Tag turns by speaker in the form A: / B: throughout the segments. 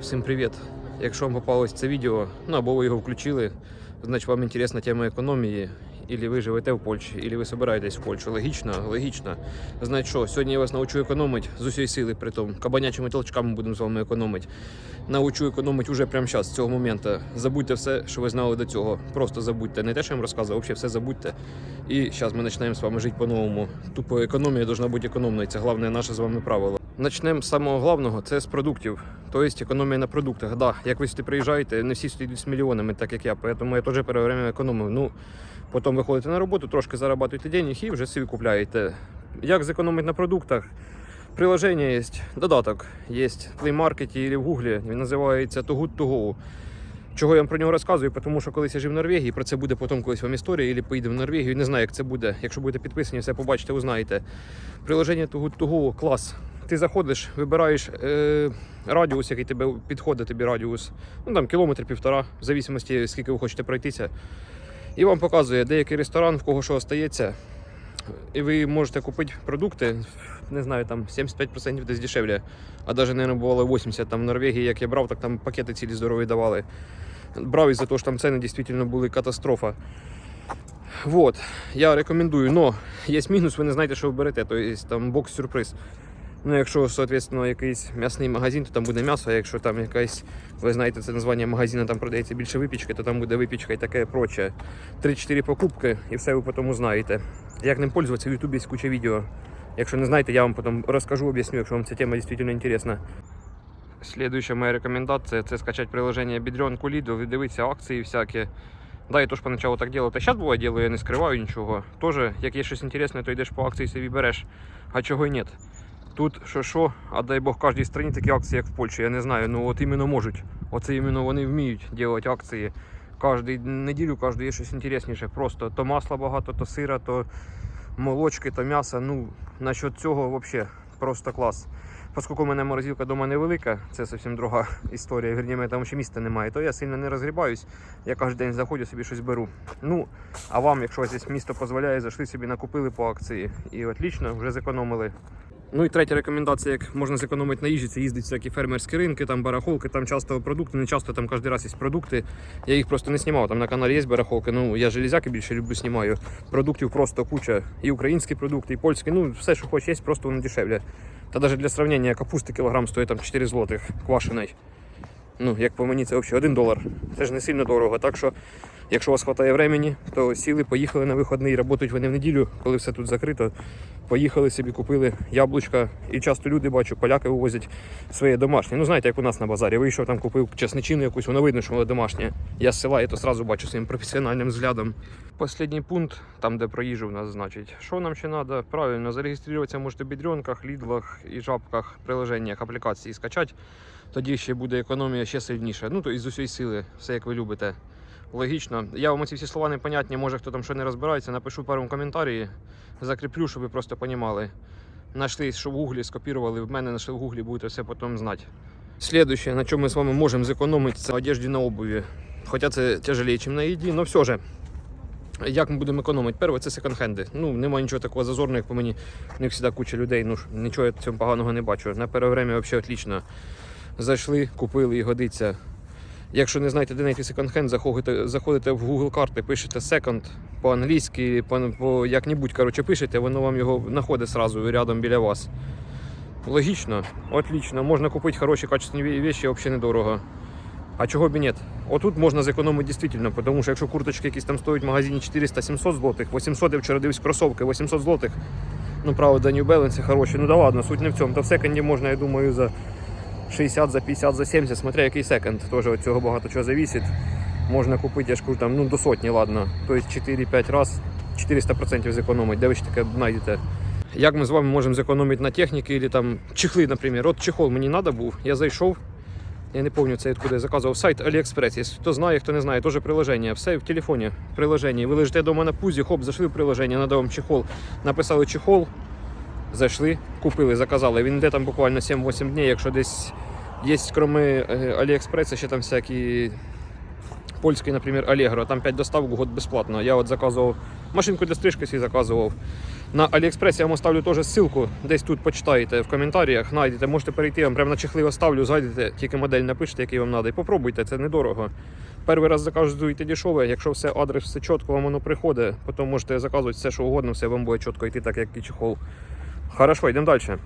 A: Всім привіт! Якщо вам попалось це відео, ну або ви його включили, значить вам інтересна тема економії, Ілі ви живете в Польщі, ілі ви собираєтесь в Польщу. Логічно, логічно. Значить що, сьогодні я вас навчу економити з усієї сили, при тому кабанячими толчками будемо з вами економити. Научу економити уже прямо зараз, з цього моменту. Забудьте все, що ви знали до цього. Просто забудьте. Не те, що я вам розказував, взагалі все забудьте. І зараз ми почнемо з вами жити по-новому. Тупо економія повинна бути економною. Це головне наше з вами правило. Почнемо з самого головного, це з продуктів. Тобто економія на продуктах. Да, як ви сюди приїжджаєте, не всі сюди з мільйонами, так як я. Тому я теж перше время економив. Ну, потім виходите на роботу, трошки зарабатуєте денег і вже собі купляєте. Як зекономити на продуктах? Приложення є, додаток є в Play Market або в Гуглі. Він називається Too To Go. Чого я вам про нього розказую? Тому що колись я жив в Норвегії, про це буде потім колись вам історія, або поїдемо в Норвегію. Не знаю, як це буде. Якщо будете підписані, все побачите, узнаєте. Приложення Too To Go клас. Ти заходиш, вибираєш е, радіус, який тебе підходить тобі радіус. Ну там кілометр півтора, в зависимості, скільки ви хочете пройтися. І вам показує деякий ресторан, в кого що остається. І ви можете купити продукти, не знаю, там 75% десь дешевле. А навіть, мабуть, бувало 80% там в Норвегії, як я брав, так там пакети цілі здорові давали. Брав із-за того, що там ціни дійсно були катастрофа. Вот, я рекомендую, но є мінус, ви не знаєте, що ви берете, то є там бокс-сюрприз. Ну, якщо, соответственно, якийсь м'ясний магазин, то там буде м'ясо, а якщо там якась, ви знаєте, це названня магазину, там продається більше випічки, то там буде випічка і таке проче. 3-4 покупки і все ви потім узнаєте. Як ним пользуватися, в Ютубі є куча відео. Якщо не знаєте, я вам потім розкажу, об'ясню, якщо вам ця тема дійсно інтересна. Слідуюча моя рекомендація це скачати приложення Бідренку Ліду, дивитися акції всякі. Да, я теж поначалу так делал. Та зараз буває ділаю, я не скриваю нічого. Тоже, як є щось інтересне, то йдеш по акції собі береш. А чого й ні. Тут що що, а дай Бог кожній країні такі акції, як в Польщі. Я не знаю, ну от іменно можуть. Оце іменно вони вміють робити акції. Кожну неділю, кожну є щось інтересніше. Просто то масла багато, то сира, то молочки, то м'ясо. Ну, насчет цього взагалі просто клас. Оскільки у мене морозилка вдома невелика, це зовсім друга історія. Вірні, мене там ще місця немає, то я сильно не розгрібаюсь. Я кожен день заходжу, собі щось беру. Ну, а вам, якщо здесь місто дозволяє, зайшли собі, накупили по акції. І отлично, вже зекономили. Ну і третя рекомендація, як можна зекономити на їжі, це їздить всякі фермерські ринки, там барахолки, там часто продукти, не часто там кожен раз є продукти. Я їх просто не знімав. Там на каналі є барахолки. Ну я железяки більше люблю знімаю. Продуктів просто куча. І українські продукти, і польські. Ну все, що хочеш, є, просто воно дешевле. Та навіть для сравнення капусти кілограм стоїть там 4 злотих квашеної. Ну, як по мені, це взагалі 1 долар. Це ж не сильно дорого. Так що, якщо у вас вистачає времени, то сіли, поїхали на вихідний, працюють вони в неділю, коли все тут закрито. Поїхали собі, купили яблучка. І часто люди бачу, поляки вивозять своє домашнє. Ну, знаєте, як у нас на базарі. Вийшов там, купив чесничину якусь, воно видно, що воно домашнє. Я з села, я то одразу бачу своїм професіональним взглядом. Останній пункт, там, де про їжу в нас, значить. Що нам ще треба? Правильно, зареєструватися можете в бідренках, лідлах і жабках, приложеннях, аплікації скачати. Тоді ще буде економія ще сильніша. Ну, то із усієї сили, все як ви любите. Логічно. Я вам ці всі слова непонятні, може хто там що не розбирається, напишу в коментарі, закріплю, щоб ви просто розуміли. Нашли, що в гуглі скопірували, в мене знайшли в гуглі, будете все потім знати. Слідуюче, на чому ми з вами можемо зекономити, це одежді на обуві. Хоча це тяжелее, ніж на їді, але все ж. Як ми будемо економити? Перше, це секонд-хенди. Ну, немає нічого такого зазорного, як по мені. У них завжди куча людей, ну нічого я в цьому поганого не бачу. На перше время взагалі отлично. Зайшли, купили і годиться. Якщо не знаєте, де знайти секонд-хенд, заходите, заходите в Google карти, пишете second по-англійськи, по, по як-небудь коротше, пишете, воно вам його знаходить сразу рядом біля вас. Логічно, отлично. Можна купити хороші качественні речі взагалі недорого. А чого б і ні? Отут можна зекономити дійсно, тому що якщо курточки якісь там стоять в магазині 400-700 злотих, 800 я вчора дивився кросовки, 800 злотих. Ну, правда, New Balance хороші. Ну да ладно, суть не в цьому. Та в секонді можна, я думаю, за 60, за 50, за 70, смотря який секонд. Теж від цього багато чого зависить. Можна купити, я ж кажу, там, ну, до сотні, ладно. Тобто 4-5 раз 400% зекономить. Де ви ще таке знайдете? Як ми з вами можемо зекономити на техніці або там чехли, наприклад. От чехол мені треба був, я зайшов. Я не пам'ятаю, це откуда я заказував сайт AliExpress. Якщо хто знає, хто не знає, теж приложення. Все в телефоні. Приложення. Ви лежите вдома на пузі, хоп, зайшли в приложення, надо вам чехол. Написали чехол, зайшли, купили, заказали. Він йде там буквально 7-8 днів, якщо десь є, крім AliExpress, ще там всякі польський, наприклад, Allegro, там 5 доставок год безплатно. Я от заказував машинку для стрижки свій заказував. На Аліекспресі я вам оставлю теж ссылку, десь тут почитаєте в коментарях, знайдете, можете перейти, я вам прямо на чехли оставлю, зайдете, тільки модель напишете, який вам треба, і попробуйте, це недорого. Перший раз заказуєте дешеве, якщо все адрес, все чітко, вам воно приходить, потім можете заказувати все, що угодно, все вам буде чітко йти, так як і чехол. Хорошо, йдемо далі.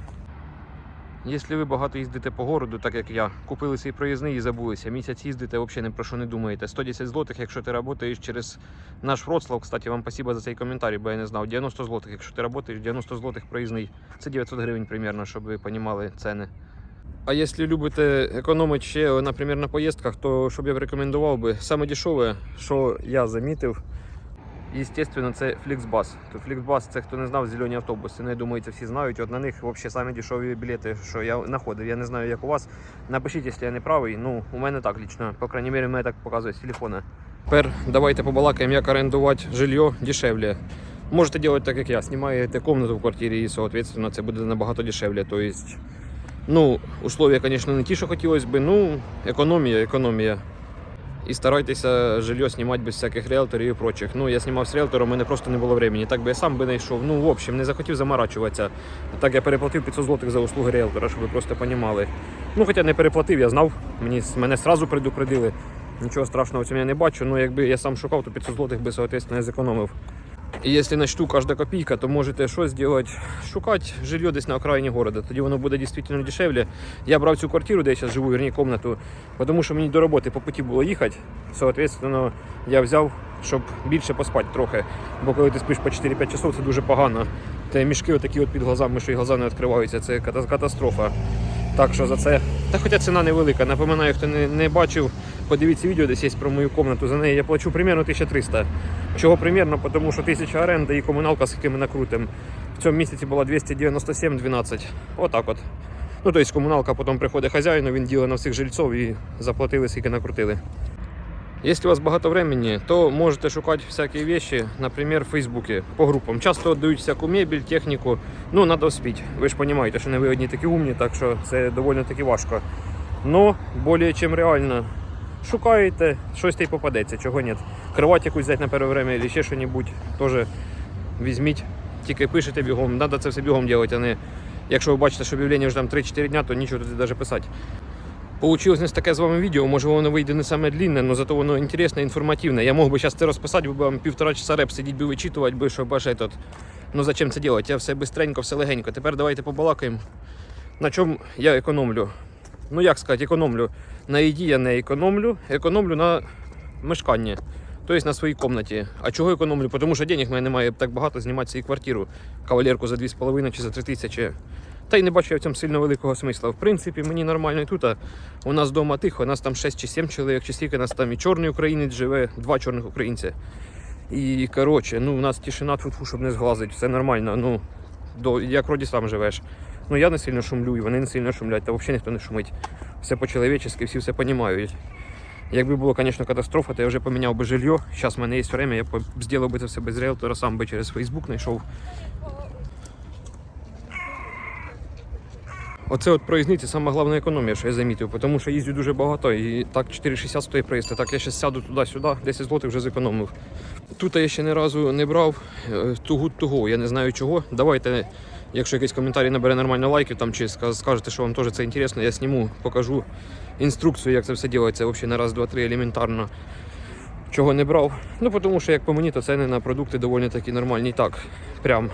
A: Якщо ви багато їздите по городу, так як я, купили свій проїзний і забулися, місяць їздите, взагалі ні про що не думаєте. 110 злотих, якщо ти працюєш через наш Вроцлав, кстати, вам спасибо за цей коментарі, бо я не знав. 90 злотих, якщо ти працюєш, 90 злотих проїзний. Це 900 гривень примерно, щоб ви розуміли ціни. А якщо любите економити ще, наприклад, на поїздках, то що б я б рекомендував би, саме що я замітив, Естественно, це Flixbus. То Flixbus, це хто не знав, зелені автобуси. Ну, я думаю, це всі знають. От на них взагалі самі дешеві білети, що я знаходив. Я не знаю, як у вас. Напишіть, якщо я не правий. Ну, у мене так лично. По крайней мере, мене так показує з телефона. Тепер давайте побалакаємо, як орендувати жилье дешевле. Можете робити так, як я. Знімаєте комнату в квартирі і, соответственно, це буде набагато дешевле. То есть, ну, условия, звісно, не ті, що хотілося б. Ну, економія, економія. І старайтеся жилье знімати без всяких ріелторів і прочих. Ну, я знімав з риелтором, у мене просто не було времени. Так би я сам би не йшов. Ну, в общем, не захотів заморачуватися. Так я переплатив 500 злотих за услуги ріелтора, щоб ви просто розуміли. Ну, хоча не переплатив, я знав, мені, мене одразу предупредили. Нічого страшного в цьому я не бачу. Ну, якби я сам шукав, то 500 злотих би, соответственно, я зекономив. І якщо на счету кожна копійка, то можете що зробити? Шукати жилье десь на окраїні города. Тоді воно буде дійсно дешевле. Я брав цю квартиру, де я зараз живу, верні комнату, тому що мені до роботи по путі було їхати. Соответственно, я взяв, щоб більше поспати трохи. Бо коли ти спиш по 4-5 часов, це дуже погано. Те мішки отакі от під глазами, що і глаза не відкриваються, це ката- катастрофа. Так що за це. Та хоча ціна невелика. Напоминаю, хто не, не бачив, подивіться відео, десь є про мою комнату. За неї я плачу примерно 1300. Чого примерно? Тому що 1000 оренда і комуналка, скільки ми накрутимо. В цьому місяці була 297,12. Отак от. Ну, тобто комуналка потім приходить хазяїну, він ділить на всіх жильців і заплатили, скільки накрутили. Якщо у вас багато времени, то можете шукати всякі вещи, наприклад, в Фейсбуці по групам. Часто дають всяку мебель, техніку. Ну, треба успіти. Ви ж розумієте, що не ви одні такі умні, так що це доволі таки важко. Но більше чим реально. Шукаєте, щось й попадеться, чого ні. Кровать якусь взяти на перше время або ще щось, теж візьміть. Тільки пишете бігом, треба це все бігом робити, а не якщо ви бачите, що об'явлення вже там 3-4 дня, то нічого тут навіть писати. Получилось не таке з вами відео, може воно вийде не саме длинне, але зато воно інтересне, інформативне. Я мог би зараз це розписати, би вам півтора часа реп сидіти би вичитувати, би, щоб аж этот. Ну зачем це робити? Я все бистренько, все легенько. Тепер давайте побалакаємо. На чому я економлю? Ну як сказати, економлю. На їді я не економлю, економлю на мешканні. Тобто на своїй кімнаті. А чого економлю? Тому що денег в мене немає так багато знімати свою квартиру, кавалерку за 2,5 чи за 3 тисячі. Та й не бачу я в цьому сильно великого смисла. В принципі, мені нормально і тут. а У нас вдома тихо, нас там 6 чи 7 чоловік, чи скільки нас там і чорний українець живе, два чорних українця. І коротше, ну у нас тишина тьфу щоб не зглазить, все нормально. Ну, до, як вроді сам живеш. Ну я не сильно шумлю, і вони не сильно шумлять, та взагалі ніхто не шумить. Все по-чоловічески, всі все розуміють. Якби було, звісно, катастрофа, то я вже поміняв би жилье. Зараз в мене є время, я б зробив би це все без риелтора, сам би через Facebook знайшов. Оце от проїзниці саме головна економія, що я замітив, тому що їздю дуже багато і так 4,60 стоїть проїзд, так я ще сяду туди-сюди, 10 злотих вже зекономив. Тут я ще ні разу не брав е, тугу того, я не знаю чого. Давайте, якщо якийсь коментарі набере нормально лайків там, чи скажете, що вам теж це інтересно, я зніму, покажу інструкцію, як це все робиться, взагалі на раз, два, три елементарно. Чого не брав. Ну, тому що, як по мені, то ціни на продукти доволі такі нормальні. Так, прям.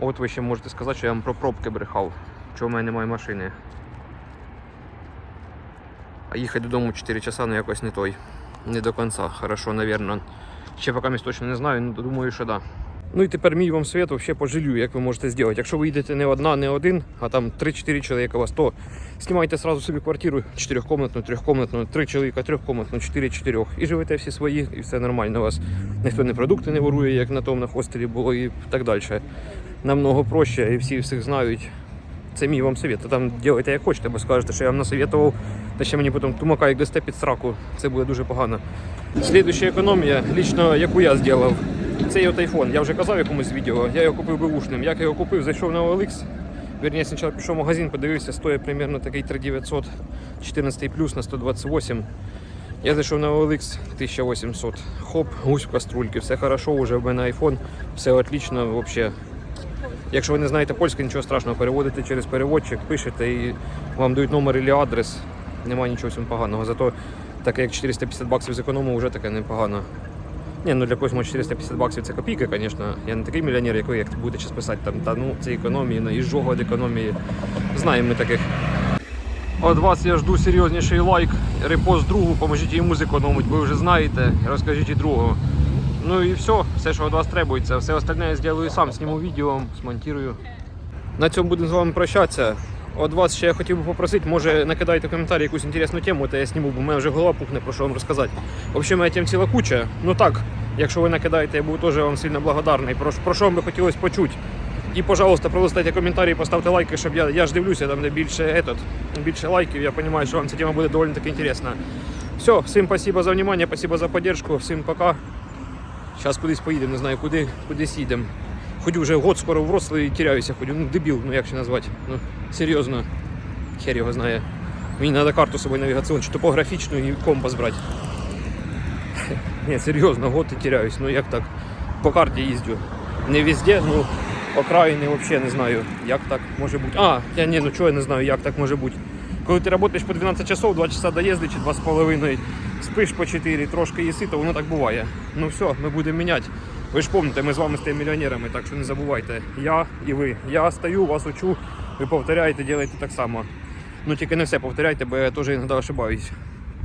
A: От ви ще можете сказати, що я вам про пробки брехав. Чого в мене немає машини. А їхати додому 4 часа, ну якось не той. Не до кінця. Хорошо, навірно. Ще поки точно не знаю, ну думаю, що да. Ну і тепер мій вам світ вообще по жилю, як ви можете зробити. Якщо ви їдете не одна, не один, а там 3-4 чоловіка у вас, то знімайте сразу собі квартиру 4-комнатну, 3-комнатну, 3 чоловіка, 3-комнатну, 4-4. І живете всі свої, і все нормально у вас. Ніхто не продукти не ворує, як на тому на хостелі було, і так далі. Намного проще, і всі всіх знають. Це мій вам совет. Там робите як хочете, бо скажете, що я вам насоветував, та ще мені потім тумака як дасте під сраку. Це буде дуже погано. Слідуюча економія, лічно яку я зробив, цей от iPhone. Я вже казав якомусь відео, я його купив беушним. Як я його купив, зайшов на OLX. Вірніше, спочатку пішов в магазин, подивився, стоїть примерно такий 3900, 14 плюс на 128. Я зайшов на OLX 1800. Хоп, гусь в каструльки, все хорошо, уже в мене iPhone, все отлично, вообще Якщо ви не знаєте польську, нічого страшного, переводите через переводчик, пишете і вам дають номер і адрес. Немає нічого в поганого. Зато таке як 450 баксів зекономив, вже таке непогано. Ні, ну для когось може 450 баксів це копійка, звісно. Я не такий мільйонер, як ви, як будете зараз писати там, та ну це економії, ну і від економії. Знаємо ми таких. От вас я жду серйозніший лайк, репост другу, поможіть йому зекономити, ви вже знаєте, розкажіть і другу. Ну і все, все, що від вас требується. Все остальне я зроблю сам, зніму відео, смонтую. На цьому будемо з вами прощатися. От вас ще я хотів би попросити, може накидайте в коментарі якусь інтересну тему, то я зніму, бо в мене вже голова пухне, про що вам розказати. Взагалі, моя тем ціла куча. Ну так, якщо ви накидаєте, я буду теж вам сильно благодарний. Про, про що вам би хотілося почути. І, пожалуйста, пролистайте коментарі, поставте лайки, щоб я, я ж дивлюся, там де більше, этот, більше лайків, я розумію, що вам ця тема буде доволі таки інтересна. Все, всім спасибо за внимание, спасибо за поддержку, всім пока. Зараз кудись поїдемо, не знаю куди, кудись їдемо. Ходю вже год скоро в і тіряюся, ходю. Ну, дебіл, ну як ще назвати. Ну, серйозно. Хер його знає. Мені треба карту з собою навігаційну, чи топографічну і компас брати. Ні, серйозно, год і тіряюсь. Ну як так? По карті їздю. Не везде, ну окраїни взагалі не знаю, як так може бути. А, я ні, ну чого я не знаю, як так може бути. Коли ти працюєш по 12 часов, 2 часа доїзди чи 2,5, спиш по 4, трошки їси, то воно так буває. Ну все, ми будемо міняти. Ви ж пам'ятаєте, ми з вами стаємо мільйонерами, так що не забувайте. Я і ви. Я стаю, вас учу, ви повторяєте, робите так само. Ну тільки не все повторяйте, бо я теж іноді ошибаюсь.